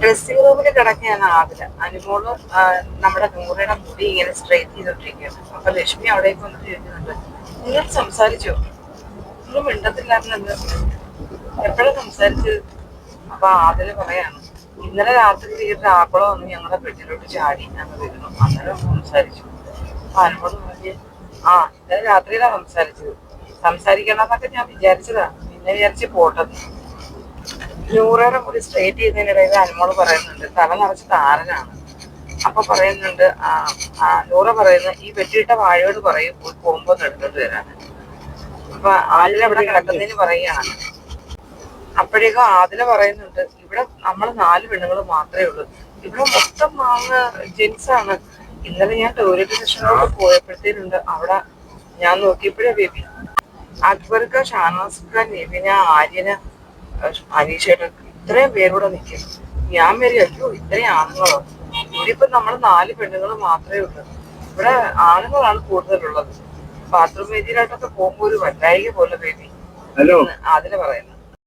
Dressing റൂമിൽ കിടക്കുകയാണ് ആതിര അനുമോൾ ആ, നമ്മുടെ നൂറയുടെ മുടി ഇങ്ങനെ സ്ട്രെയിറ്റ് ചെയ്തോണ്ടിരിക്കുകയാണ്. അപ്പൊ ലക്ഷ്മി അവിടേക്ക് വന്നിട്ട് ചോദിക്കുന്നുണ്ട് നിങ്ങൾ സംസാരിച്ചോ? നിങ്ങൾ മിണ്ടത്തില്ലായിരുന്നു എപ്പോഴും സംസാരിച്ച് അപ്പൊ ആതിര പറയാണ് ഇന്നലെ രാത്രി തീരുടെ ആക്കുളം വന്ന് ഞങ്ങളുടെ പെട്ടിലോട്ട് ചാടി ഞങ്ങൾ വരുന്നു അന്നേരം സംസാരിച്ചു. അപ്പൊ അനുമോൾ പറഞ്ഞ് ആ ഇന്നലെ രാത്രിയിലാണ് സംസാരിച്ചത്. സംസാരിക്കണമെന്നൊക്കെ ഞാൻ വിചാരിച്ചതാ. പിന്നെ വിചാരിച്ച് പോട്ടെന്ന്. നൂറയുടെ കൂടി സ്ട്രേറ്റ് ചെയ്യുന്നതിനിടയിൽ അനുമോൾ പറയുന്നുണ്ട്. തല നിറച്ച് താരനാണ്. അപ്പൊ പറയുന്നുണ്ട് ആ ആ, നൂറ പറയുന്നു ഈ വെട്ടിയിട്ട വാഴയോട് പറയും പോയി പോകുമ്പോ ഒന്ന് എടുത്തോണ്ട് വരാൻ അപ്പൊ ആലിനെ ഇവിടെ കിടക്കുന്നതിന് പറയുകയാണ്. അപ്പോഴേക്കും ആദില പറയുന്നുണ്ട് ഇവിടെ നമ്മൾ നാല് പെണ്ണുങ്ങൾ മാത്രമേ ഉള്ളൂ. ഇവിടെ മൊത്തം മാങ്ങ ആണ്. ഇന്നലെ ഞാൻ ടോയ്ലറ്റ് സെക്ഷനോട് പോയപ്പോഴത്തേനുണ്ട് അവിടെ ഞാൻ നോക്കിയപ്പോഴേ ബേബി. അക്ബർക്ക് ഷാനാസ്ക്ക നിവിന ആര്യന അനീഷയുടെ ഇത്രയും പേരൂടെ നിൽക്കും ഞാൻ വരി അയ്യോ ഇത്രയും ആണുങ്ങളോ? ഇവിടെ നമ്മൾ നമ്മൾ നാല് പെണ്ണുങ്ങൾ മാത്രമേ ഉള്ളൂ. ഇവിടെ ആണുങ്ങളാണ് കൂടുതലുള്ളത്. ബാത്റൂം വേദിയിലായിട്ടൊക്കെ പോകുമ്പോ ഒരു വല്ലായിക പോലെ വേദി അതിന് പറയുന്നത്